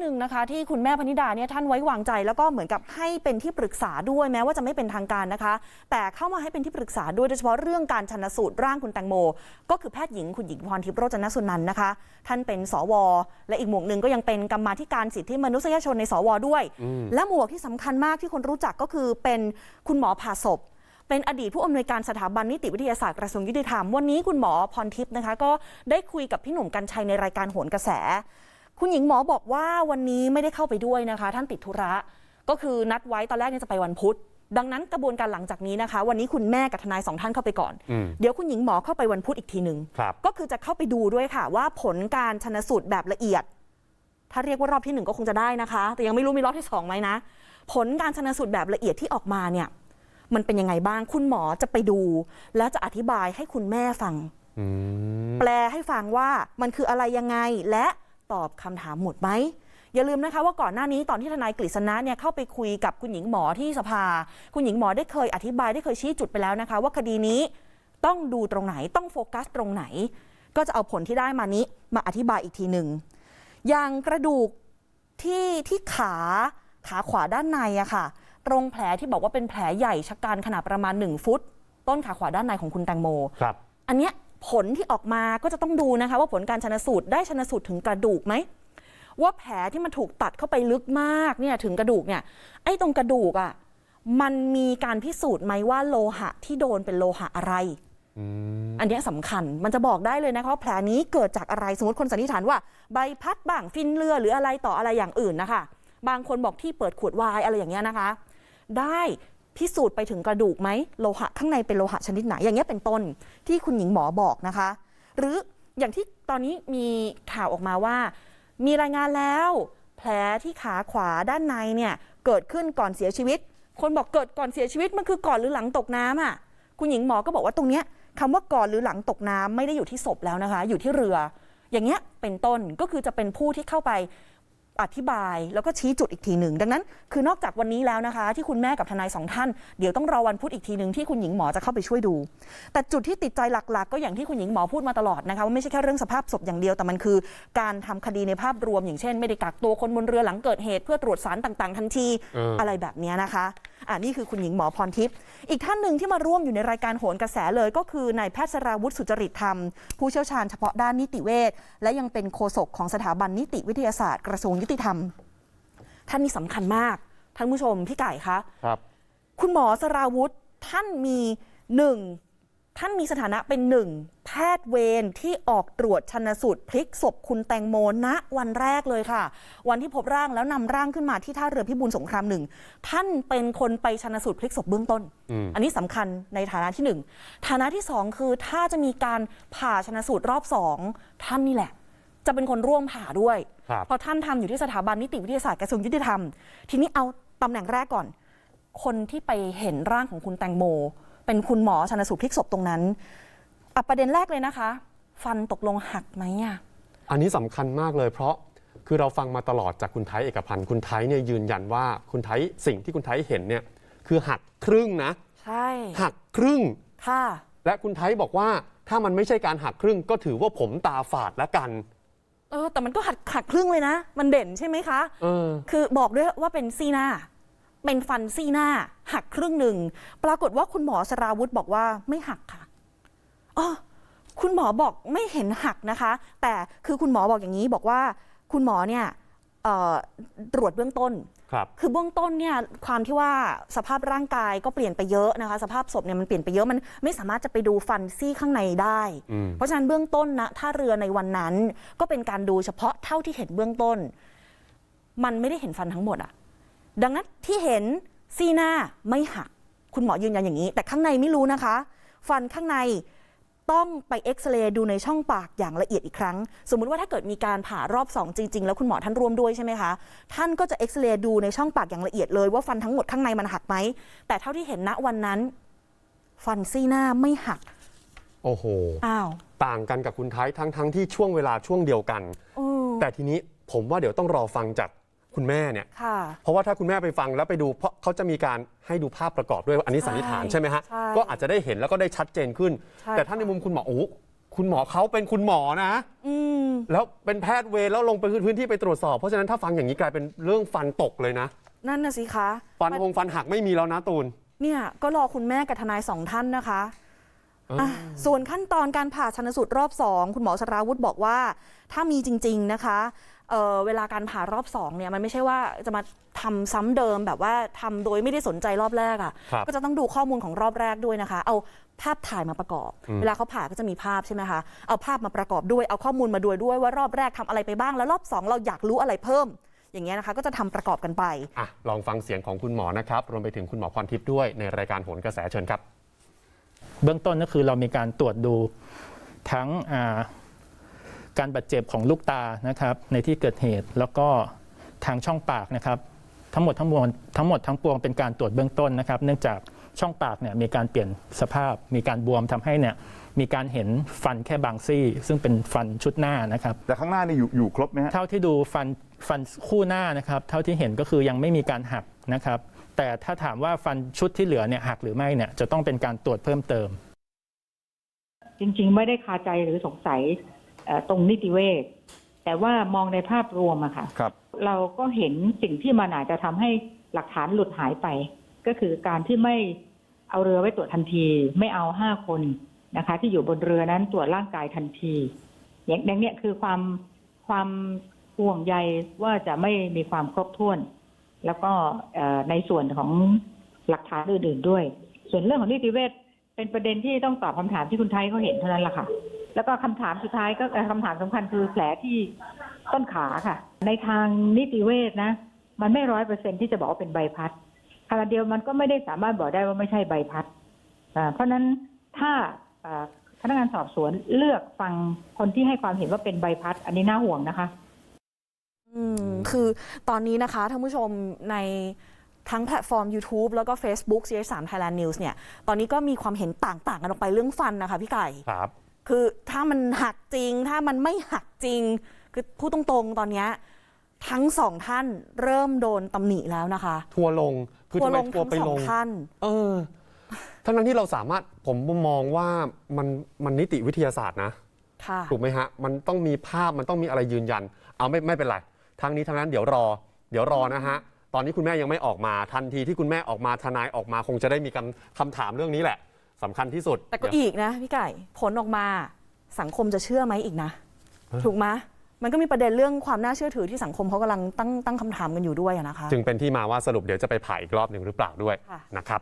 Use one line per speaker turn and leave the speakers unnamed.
หนึ่งนะคะ ที่คุณแม่พนิดาเนี่ยท่านไว้วางใจ แล้วก็เหมือนกับให้เป็นที่ปรึกษาด้วยแม้ว่าจะไม่เป็นทางการนะคะ แต่เข้ามาให้เป็นที่ปรึกษาด้วยโดยเฉพาะเรื่องการชันสูตรร่างคุณแตงโม ก็คือแพทย์หญิงคุณหญิงพรทิพย์โรจนสุนันท์นะคะ ท่านเป็นสว และอีกหมวกหนึ่งก็ยังเป็นกรรมาธิการสิทธิมนุษยชนในสวด้วย และหมวกที่สำคัญมากที่คนรู้จักก็คือเป็นคุณหมอผ่าศพเป็นอดีตผู้อำนวยการสถาบันนิติวิทยาศาสตร์กระทรวงยุติธรรม วันนี้คุณหมอพรทิพย์นะคะ ก็ได้คุยกับพี่หนุ่มกัญชัยในรายการโหนกระแส คุณหญิงหมอบอกว่าวันนี้ไม่ได้เข้าไปด้วยนะคะ ท่านติดธุระ ก็คือนัดไว้ตอนแรกเนี่ยจะไปวันพุธ ดังนั้นกระบวนการหลังจากนี้นะคะ วันนี้คุณแม่กับทนายสองท่านเข้าไปก่อน
อืม
เดี๋ยวคุณหญิงหมอเข้าไปวันพุธอีกทีหนึ่ง
ครับ
ก็คือจะเข้าไปดูด้วยค่ะ ว่าผลการชนสูตรแบบละเอียด ถ้าเรียกว่ารอบที่หนึ่งก็คงจะได้นะคะ แต่ยังไม่รู้มีรอบที่สองไหมนะ ผลการชนสูตรแบบละเอียดที่ออกมาเนี่ย มันเป็นยังไงบ้างคุณหมอจะไปดู แล้วจะอธิบายให้คุณแม่ฟัง
อืม
แปลให้ฟังว่ามันคืออะไรยังไงและ ตอบคำถามหมดไหมอย่าลืมนะคะว่าก่อนหน้านี้ตอนที่ทนายกฤษณะเนี่ยเข้าไปคุยกับคุณหญิงหมอที่สภา คุณหญิงหมอได้เคยอธิบายได้เคยชี้จุดไปแล้วนะคะ ว่าคดีนี้ต้องดูตรงไหนต้องโฟกัสตรงไหน ก็จะเอาผลที่ได้มานี้มาอธิบายอีกทีหนึ่งอย่างกระดูกที่ที่ขาขาขวาด้านในอะค่ะ ตรงแผลที่บอกว่าเป็นแผลใหญ่ชะกันขนาดประมาณ 1 ฟุต ต้นขาขวาด้านในของคุณแตงโม
ครับ
อันเนี้ย ผลที่ออกมาก็จะต้องดูนะคะ ว่าผลการชนสูตรได้ชนสูตรถึงกระดูกไหมว่าแผลที่มันถูกตัดเข้าไปลึกมากเนี่ยถึงกระดูกเนี่ยไอ้ตรงกระดูกอะ่ะมันมีการพิสูจน์ไหมว่าโลหะที่โดนเป็นโลหะอะไร
อืม
อันเนี้ยสำคัญมันจะบอกได้เลยนะคะว่าแผลนี้เกิดจากอะไรสมมติคนสันนิษฐานว่า ใบพัดบ้างฟินเรือหรืออะไรต่ออะไรอย่างอื่นนะคะ บางคนบอกที่เปิดขวดไวายอะไรอย่างเงี้ยนะคะ ได้ พิสูจน์ไปถึงกระดูกไหมโลหะข้างในเป็นโลหะชนิดไหน อย่างเงี้ยเป็นต้นที่คุณหญิงหมอบอกนะคะ หรืออย่างที่ตอนนี้มีข่าวออกมาว่า มีรายงานแล้ว แผลที่ขาขวาด้านในเนี่ยเกิดขึ้นก่อนเสียชีวิต คนบอกเกิดก่อนเสียชีวิตมันคือก่อนหรือหลังตกน้ำอะคุณหญิงหมอก็บอกว่าตรงเนี้ยคำว่าก่อนหรือหลังตกน้ำไม่ได้อยู่ที่ศพแล้วนะคะ อยู่ที่เรือ อย่างเงี้ยเป็นต้นก็คือจะเป็นผู้ที่เข้าไป อธิบายแล้วก็ชี้จุดอีกทีหนึ่ง ดังนั้น คือนอกจากวันนี้แล้วนะคะ ที่คุณแม่กับทนายสองท่าน เดี๋ยวต้องรอวันพุธอีกทีหนึ่งที่คุณหญิงหมอจะเข้าไปช่วยดู แต่จุดที่ติดใจหลัก ๆ ก็อย่างที่คุณหญิงหมอพูดมาตลอดนะคะว่าไม่ใช่แค่เรื่องสภาพศพอย่างเดียวแต่มันคือ การทำคดีในภาพรวมอย่างเช่น ไม่ได้กักตัวคนบนเรือหลังเกิดเหตุเพื่อตรวจสารต่าง ๆ ทันที
เอออ
อะไรแบบเนี้ยนะคะ อ่านี่คือคุณหญิงหมอพรทิพย์อีกท่านหนึ่งที่มาร่วมอยู่ในรายการโหนกระแสเลยก็คือนายแพทย์สราวุฒิสุจริตธรรม ผู้เชี่ยวชาญเฉพาะด้านนิติเวชและยังเป็นโฆษกของสถาบันนิติวิทยาศาสตร์กระทรวงยุติธรรม ท่านนี้สำคัญมากท่านผู้ชมพี่ไก่คะ
ครับ
คุณหมอสราวุธท่านมีหนึ่ง ท่านมีสถานะเป็นหนึ่งแพทย์เวรที่ออกตรวจชันสูตรพลิกศพคุณแตงโมณวันแรกเลยค่ะ วันที่พบร่างแล้วนำร่างขึ้นมาที่ท่าเรือพิบูลสงครามหนึ่งท่านเป็นคนไปชันสูตรพลิกศพเบื้องต้น
อืม
อันนี้สำคัญในฐานะที่หนึ่งฐานะที่สองคือถ้าจะมีการผ่าชนสูตรรอบสองท่านนี่แหละจะเป็นคนร่วมผ่าด้วย
ครับ
เพราะท่านทำอยู่ที่สถาบันนิติวิทยาศาสตร์กระทรวงยุติธรรม ทีนี้เอาตำแหน่งแรกก่อน คนที่ไปเห็นร่างของคุณแตงโม เป็นคุณหมอชันสูตรพลิกศพตรงนั้นอะประเด็นแรกเลยนะคะ ฟันตกลงหักไหมอะ
อันนี้สำคัญมากเลย เพราะคือเราฟังมาตลอดจากคุณไทยเอกพันธ์คุณไทยเนี่ยยืนยันว่าคุณไทยสิ่งที่คุณไทยเห็นเนี่ยคือหักครึ่งนะ
ใช่
หักครึ่ง
ค่ะ
และคุณไทยบอกว่าถ้ามันไม่ใช่การหักครึ่งก็ถือว่าผมตาฝาดแล้วกัน
เออแต่มันก็หักหักครึ่งเลยนะ มันเด่นใช่ไหมคะ
เออ
คือบอกด้วยว่าเป็นซี่หน้า เป็นฟันซี่หน้า หักครึ่งหนึ่ง ปรากฏว่าคุณหมอสราวุธบอกว่าไม่หักค่ะอ๋อคุณหมอบอกไม่เห็นหักนะคะ แต่คือคุณหมอบอกอย่างนี้บอกว่าคุณหมอเนี่ยเอ่อตรวจเบื้องต้น
ครับ
คือเบื้องต้นเนี่ยความที่ว่าสภาพร่างกายก็เปลี่ยนไปเยอะนะคะ สภาพศพเนี่ยมันเปลี่ยนไปเยอะมันไม่สามารถจะไปดูฟันซี่ข้างในได้
อืม
เพราะฉะนั้นเบื้องต้นนะถ้าเรือในวันนั้น ก็เป็นการดูเฉพาะเท่าที่เห็นเบื้องต้น มันไม่ได้เห็นฟันทั้งหมดอะ ดังนั้นที่เห็นซี่หน้าไม่หัก คุณหมอยืนยันอย่างนี้ แต่ข้างในไม่รู้นะคะ ฟันข้างในต้องไปเอ็กซเรย์ดูในช่องปากอย่างละเอียดอีกครั้ง สมมุติว่าถ้าเกิดมีการผ่ารอบสองจริง ๆ แล้วคุณหมอท่านร่วมด้วยใช่ไหมคะ ท่านก็จะเอ็กซเรย์ดูในช่องปากอย่างละเอียดเลยว่าฟันทั้งหมดข้างในมันหักไหม แต่เท่าที่เห็นณวันนั้น ฟันซี่หน้าไม่หัก
โอ้โห
อ้าว
ต่างกันกับคุณไทยทั้งทั้งที่ช่วงเวลาช่วงเดียวกัน
อืม
แต่ทีนี้ผมว่าเดี๋ยวต้องรอฟังจาก คุณแม่เนี่ย
ค่ะ
เพราะว่าถ้าคุณแม่ไปฟังแล้วไปดูเพราะเขาจะมีการให้ดูภาพประกอบด้วยอันนี้สันนิษฐานใช่ไหมฮะ
ใช่
ก็อาจจะได้เห็นแล้วก็ได้ชัดเจนขึ้น
ใช่
แต่ถ้าในมุมคุณหมอโอ้โหคุณคุณหมอเขาเป็นคุณหมอนะ
อืม
แล้วเป็นแพทย์เวรแล้วลงไปพื้นที่ไปตรวจสอบ เพราะฉะนั้นถ้าฟังอย่างนี้กลายเป็นเรื่องฟันตกเลยนะ
นั่นน่ะสิคะ
ฟันคงฟันหักไม่มีแล้วนะตูน
เนี่ยก็รอคุณแม่กับทนายสองท่านนะคะ
เอออะ
ส่วนขั้นตอนการผ่าชันสูตรรอบสองคุณหมอสราวุธบอกว่า ถ้ามีจริง ๆนะคะเอ่อเวลาการผ่ารอบสองเนี่ยมันไม่ใช่ว่าจะมาทำซ้ำเดิมแบบว่าทำโดยไม่ได้สนใจรอบแรกอะ
ครับ่ะ
ก็จะต้องดูข้อมูลของรอบแรกด้วยนะคะ เอาภาพถ่ายมาประกอบ
อืม
เวลาเขาผ่าก็จะมีภาพใช่ไหมคะเอาภาพมาประกอบด้วยเอาข้อมูลมาดูด้วยว่ารอบแรกทำอะไรไปบ้างแล้วรอบสองเราอยากรู้อะไรเพิ่ม อย่างเงี้ยนะคะก็จะทำประกอบกันไป
อะลองฟังเสียงของคุณหมอนะครับ รวมไปถึงคุณหมอพรทิพย์ด้วยในรายการโหนกระแสเชิญครับ
เบื้องต้นก็คือเรามีการตรวจดูทั้งอ่าการบาดเจ็บของลูกตานะครับ ในที่เกิดเหตุแล้วก็ทางช่องปากนะครับ ทั้งหมดทั้งมวลทั้งหมดทั้งปวงเป็นการตรวจเบื้องต้นนะครับ เนื่องจากช่องปากเนี่ยมีการเปลี่ยนสภาพ มีการบวมทำให้เนี่ยมีการเห็นฟันแค่บางซี่ ซึ่งเป็นฟันชุดหน้านะครับ
แต่ข้างหน้านี่อยู่อยู่ครบไหมฮะ
เท่าที่ดูฟันฟันคู่หน้านะครับ เท่าที่เห็นก็คือยังไม่มีการหักนะครับ แต่ถ้าถามว่าฟันชุดที่เหลือเนี่ยหักหรือไม่เนี่ยจะต้องเป็นการตรวจเพิ่มเติม
จริงๆ ไม่ได้คาใจหรือสงสัยเอ่อตรงนิติเวชแต่ว่ามองในภาพรวมอะค่ะ
ครับ
เราก็เห็นสิ่งที่มันอาจจะทำให้หลักฐานหลุดหายไป ก็คือการที่ไม่เอาเรือไว้ตรวจทันที ไม่เอาห้าคนนะคะ ที่อยู่บนเรือนั้นตรวจร่างกายทันที อย่างอย่างเนี้ยคือความความห่วงใยว่าจะไม่มีความครบถ้วน แล้วก็ในส่วนของหลักฐานอื่นๆด้วย ส่วนเรื่องของนิติเวชเป็นประเด็นที่ต้องตอบคำถามที่คุณไทยเขาเห็นเท่านั้นแหละค่ะ แล้วก็คำถามสุดท้ายก็เอ่อคำถามสำคัญคือแผลที่ต้นขาค่ะ ในทางนิติเวชนะ มันไม่ร้อยเปอร์เซ็นที่จะบอกว่าเป็นใบพัดขณะเดียวมันก็ไม่ได้สามารถบอกได้ว่าไม่ใช่ใบพัดเพราะนั้นถ้าพนักงานสอบสวนเลือกฟังคนที่ให้ความเห็นว่าเป็นใบพัด อันนี้น่าห่วงนะคะ
อืมคือตอนนี้นะคะท่านผู้ชมในทั้งแพลตฟอร์ม YouTube แล้วก็ Facebook CS3 Thailand News เนี่ย ตอนนี้ก็มีความเห็นต่างๆ กันออกไปเรื่องฟันนะคะพี่ไก่
ครับ
คือถ้ามันหักจริง ถ้ามันไม่หักจริง คือพูดตรงๆ ตอนเนี้ยทั้งสองท่านเริ่มโดนตำหนิแล้วนะคะ
ทัวร์ลง คือ
ทัว
ทำ
ร์
ไม
ลง
ทัว
ทั้
ร์
ง
ไป
สอ
ล
ง
ง
ท่าน
เออ ทั้งนั้นที่เราสามารถ ผมมองว่ามันมันนิติวิทยาศาสตร์นะ
ค่ะ
ถูกไหมฮะ มันต้องมีภาพ มันต้องมีอะไรยืนยัน เอาไม่ไม่เป็นไร ทั้งนี้ทั้งนั้นเดี๋ยวรอ เดี๋ยวรอนะฮะ ตอนนี้คุณแม่ยังไม่ออกมาทันทีที่คุณแม่ออกมาทนายออกมาคงจะได้มีคำคำถามเรื่องนี้แหละสำคัญที่สุด
แต่ก็อีกนะพี่ไก่ผลออกมาสังคมจะเชื่อไหมอีกนะ ถูกไหมมันก็มีประเด็นเรื่องความน่าเชื่อถือที่สังคมเขากำลังตั้งตั้งคำถามกันอยู่ด้วยอะนะคะ
จึงเป็นที่มาว่าสรุปเดี๋ยวจะไปผ่าอีกรอบหนึ่งหรือเปล่าด้วย
ค่ะ
นะครับ